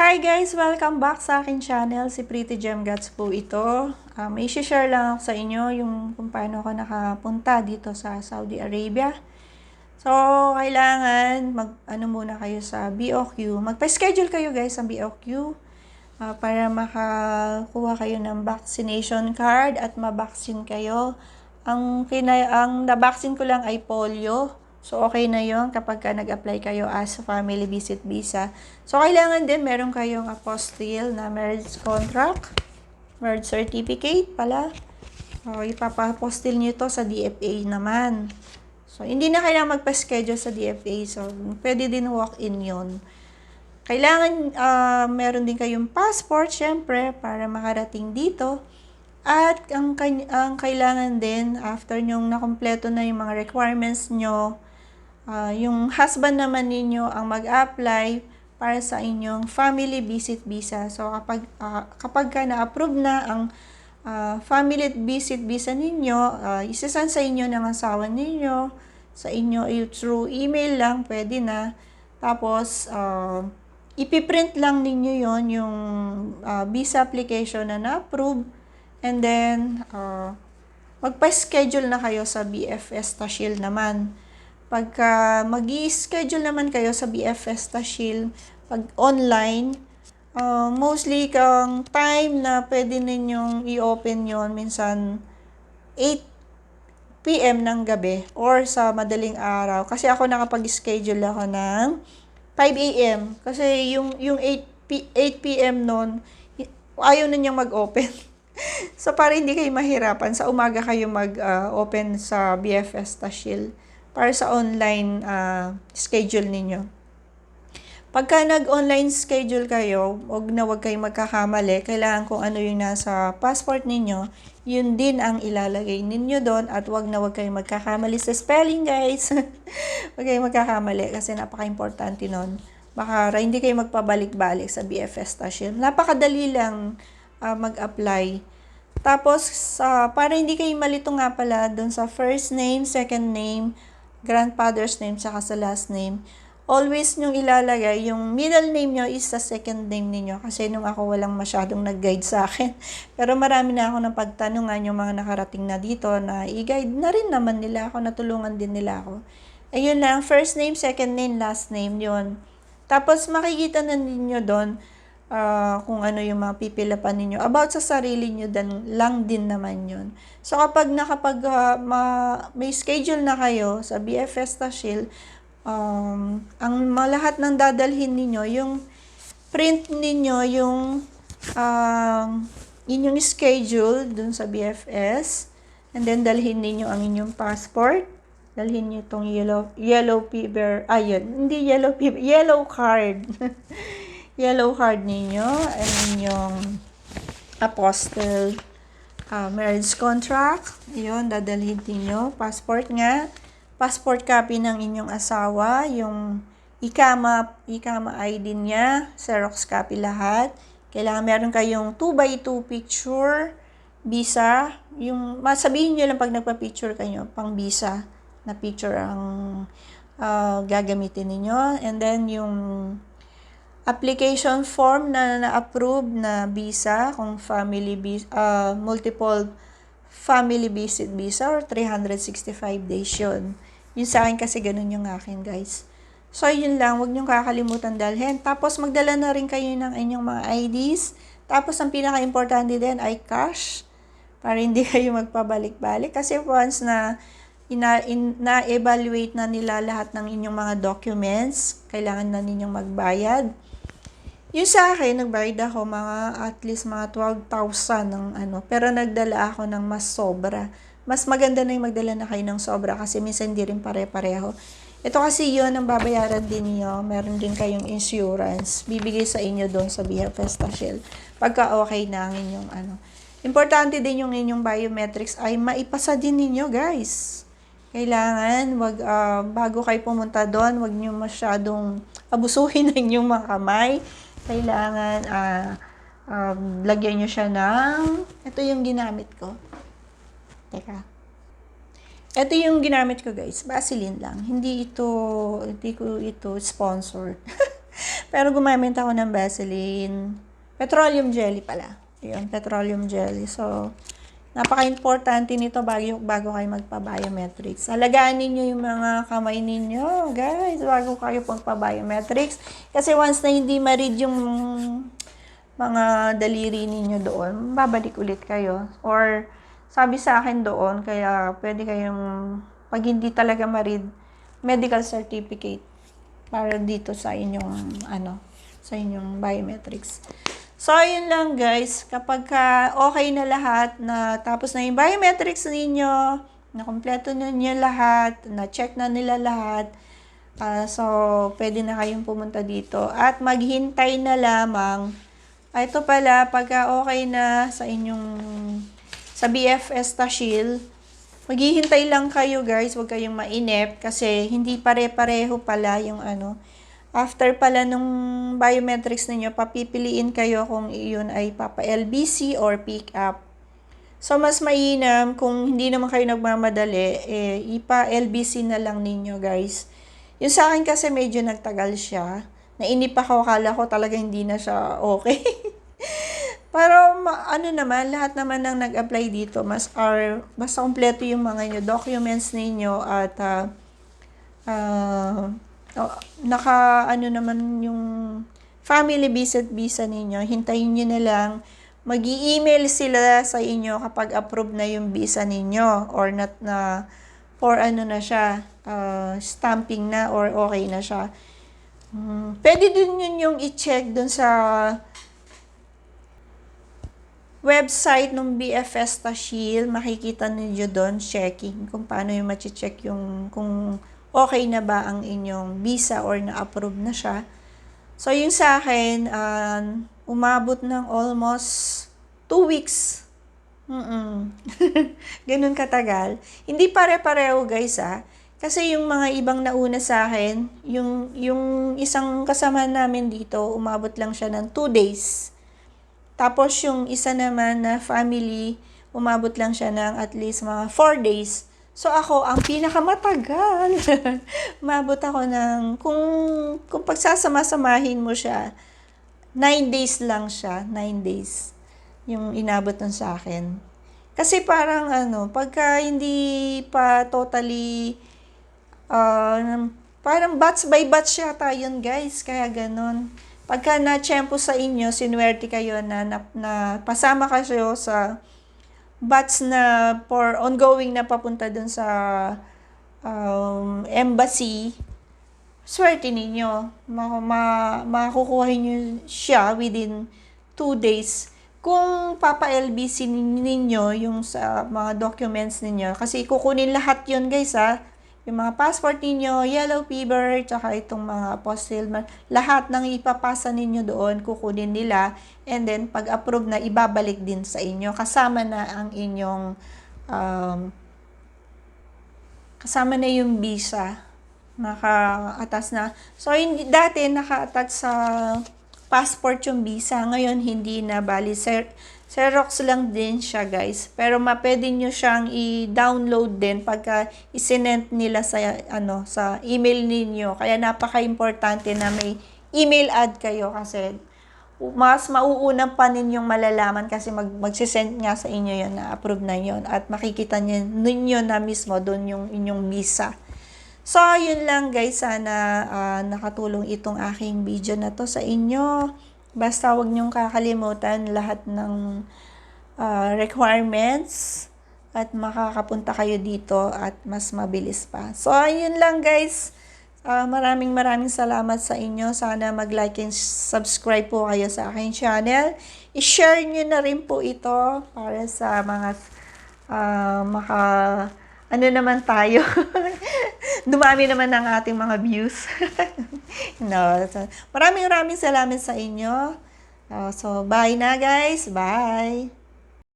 Hi guys! Welcome back sa akin channel. Si Pretty Gem Guts po ito. Um, may share lang ako sa inyo yung kung paano ako nakapunta dito sa Saudi Arabia. So, kailangan mag ano muna kayo sa BOQ. Magpa-schedule kayo guys sa BOQ uh, para makakuha kayo ng vaccination card at mabaksin kayo. Ang, kina, ang nabaksin ko lang ay polio. So, okay na yon kapag ka nag-apply kayo as family visit visa. So, kailangan din meron kayong apostille na marriage contract, marriage certificate pala. So, ipapa-apostille nyo to sa DFA naman. So, hindi na kailangan magpa-schedule sa DFA. So, pwede din walk-in yon Kailangan uh, meron din kayong passport, syempre, para makarating dito. At ang, ang kailangan din, after nyong nakompleto na yung mga requirements nyo, uh, yung husband naman ninyo ang mag-apply para sa inyong family visit visa. So kapag uh, kapag ka na-approve na ang uh, family visit visa ninyo, uh, isasend sa inyo ng asawa ninyo, sa inyo through email lang, pwede na. Tapos, uh, ipiprint lang ninyo yon yung uh, visa application na na-approve. And then, uh, magpa-schedule na kayo sa BFS Tashil naman. Pagka mag schedule naman kayo sa BFS Shield, pag online, uh, mostly kang time na pwede ninyong i-open yon minsan 8 p.m. ng gabi or sa madaling araw. Kasi ako nakapag-schedule ako ng 5 a.m. Kasi yung, yung 8, p- 8 p.m. noon, ayaw na niyang mag-open. so, para hindi kayo mahirapan, sa umaga kayo mag-open uh, sa BFS Tashil para sa online uh, schedule ninyo. Pagka nag-online schedule kayo, huwag na huwag kayong magkakamali. Kailangan kung ano yung nasa passport ninyo, yun din ang ilalagay ninyo doon at huwag na huwag kayong magkakamali sa spelling, guys. huwag kayong magkakamali kasi napaka-importante nun. Baka hindi kayo magpabalik-balik sa BFS Tashin. Napakadali lang uh, mag-apply. Tapos, uh, para hindi kayo malito nga pala doon sa first name, second name, grandfather's name tsaka sa last name, always nyong ilalagay, yung middle name nyo is sa second name ninyo. Kasi nung ako walang masyadong nag-guide sa akin. Pero marami na ako ng pagtanungan yung mga nakarating na dito na i-guide na rin naman nila ako, natulungan din nila ako. Ayun lang, first name, second name, last name, yon Tapos makikita na ninyo doon uh, kung ano yung mga pipilapan ninyo. About sa sarili nyo dan, lang din naman yun. So kapag nakapag uh, ma, may schedule na kayo sa BFS Tashil, um, ang malahat ng dadalhin ninyo, yung print ninyo, yung uh, inyong schedule dun sa BFS, and then dalhin ninyo ang inyong passport, dalhin niyo itong yellow, yellow fever, ayun, hindi yellow fever, yellow card. yellow card ninyo and inyong apostle uh, marriage contract. Yun, dadalhin ninyo. Passport nga. Passport copy ng inyong asawa. Yung ikama, ikama ID niya. Xerox copy lahat. Kailangan meron kayong 2x2 picture. Visa. Yung, masabihin nyo lang pag nagpa-picture kayo, pang visa na picture ang uh, gagamitin ninyo. And then, yung application form na na-approve na visa, kung family visa, uh, multiple family visit visa or 365 days yun. Yun sa akin kasi ganun yung akin guys. So, yun lang. Huwag niyong kakalimutan dalhin. Tapos, magdala na rin kayo ng inyong mga IDs. Tapos, ang pinaka-importante din ay cash. Para hindi kayo magpabalik-balik. Kasi once na na-evaluate na nila lahat ng inyong mga documents, kailangan na ninyong magbayad. Yung sa akin, nagbayad ako mga at least mga 12,000 ng ano. Pero nagdala ako ng mas sobra. Mas maganda na yung magdala na kayo ng sobra kasi minsan hindi rin pare-pareho. Ito kasi yun ang babayaran din niyo. Meron din kayong insurance. Bibigay sa inyo doon sa BFS Tashel. Pagka okay na ang inyong ano. Importante din yung inyong biometrics ay maipasa din ninyo guys. Kailangan wag uh, bago kayo pumunta doon, wag niyo masyadong abusuhin ng inyong mga kamay kailangan uh, um, lagyan nyo siya ng, ito yung ginamit ko. Teka. Ito yung ginamit ko guys, Vaseline lang. Hindi ito, hindi ko ito sponsored. Pero gumamit ako ng Vaseline. Petroleum jelly pala. Yun, petroleum jelly. So, napaka-importante nito bago, bago kayo magpa-biometrics. Alagaan ninyo yung mga kamay ninyo, guys, bago kayo magpa-biometrics. Kasi once na hindi ma-read yung mga daliri ninyo doon, babalik ulit kayo. Or, sabi sa akin doon, kaya pwede kayong, pag hindi talaga ma-read, medical certificate para dito sa inyong, ano, sa inyong biometrics. So, yun lang guys. Kapag ka okay na lahat, na tapos na yung biometrics ninyo, na kompleto na niyo lahat, na check na nila lahat, ah, so, pwede na kayong pumunta dito. At maghintay na lamang. Ah, ito pala, pagka okay na sa inyong, sa BFS Tashil, maghihintay lang kayo guys, huwag kayong mainip kasi hindi pare-pareho pala yung ano, After pala nung biometrics ninyo, papipiliin kayo kung iyon ay papa LBC or pick up. So, mas mainam kung hindi naman kayo nagmamadali, eh, ipa LBC na lang ninyo, guys. Yung sa akin kasi medyo nagtagal siya. Nainip ako, akala ko talaga hindi na siya okay. Pero ano naman, lahat naman ng nag-apply dito, mas are, basta kompleto yung mga nyo, documents ninyo at uh, uh, oh, naka ano naman yung family visit visa ninyo, hintayin nyo na lang mag email sila sa inyo kapag approve na yung visa ninyo or not na for ano na siya, uh, stamping na or okay na siya. Hmm, pwede din yun yung i-check dun sa website ng BFS Tashil, makikita niyo doon checking kung paano yung ma-check yung kung okay na ba ang inyong visa or na-approve na siya. So, yung sa akin, um, umabot ng almost 2 weeks. Mm Ganun katagal. Hindi pare-pareho guys ah. Kasi yung mga ibang nauna sa akin, yung, yung isang kasama namin dito, umabot lang siya ng 2 days. Tapos yung isa naman na family, umabot lang siya ng at least mga 4 days. So ako, ang pinakamatagal. Umabot ako ng, kung, kung pagsasama-samahin mo siya, 9 days lang siya, 9 days. Yung inabot nun sa akin. Kasi parang ano, pagka hindi pa totally, uh, parang batch by batch yata yun guys, kaya ganun pagka na-tsempo sa inyo, sinuwerte kayo na, na, na pasama kayo sa batch na for ongoing na papunta dun sa um, embassy, swerte ninyo. Ma, ma, makukuha nyo siya within 2 days. Kung papa-LBC ninyo yung sa mga documents ninyo, kasi kukunin lahat yon guys ha, yung mga passport ninyo, yellow fever, tsaka itong mga apostille, lahat ng ipapasa ninyo doon, kukunin nila, and then pag approve na, ibabalik din sa inyo, kasama na ang inyong, um, kasama na yung visa, naka-attach na. So, hindi, dati naka-attach sa passport yung visa, ngayon hindi na, bali, sir, Xerox lang din siya guys. Pero mapwede nyo siyang i-download din pagka isinend nila sa, ano, sa email ninyo. Kaya napaka-importante na may email ad kayo kasi mas mauuna pa ninyong malalaman kasi mag, magsisend nga sa inyo yon na approve na yon at makikita niyo ninyo na mismo doon yung inyong visa. So, yun lang guys. Sana uh, nakatulong itong aking video na to sa inyo. Basta wag niyong kakalimutan lahat ng uh, requirements at makakapunta kayo dito at mas mabilis pa. So, ayun lang guys. Uh, maraming maraming salamat sa inyo. Sana mag-like and subscribe po kayo sa aking channel. I-share nyo na rin po ito para sa mga uh, maka ano naman tayo. Dumami naman ng ating mga views. no, so, maraming maraming salamat sa inyo. Uh, so, bye na guys. Bye.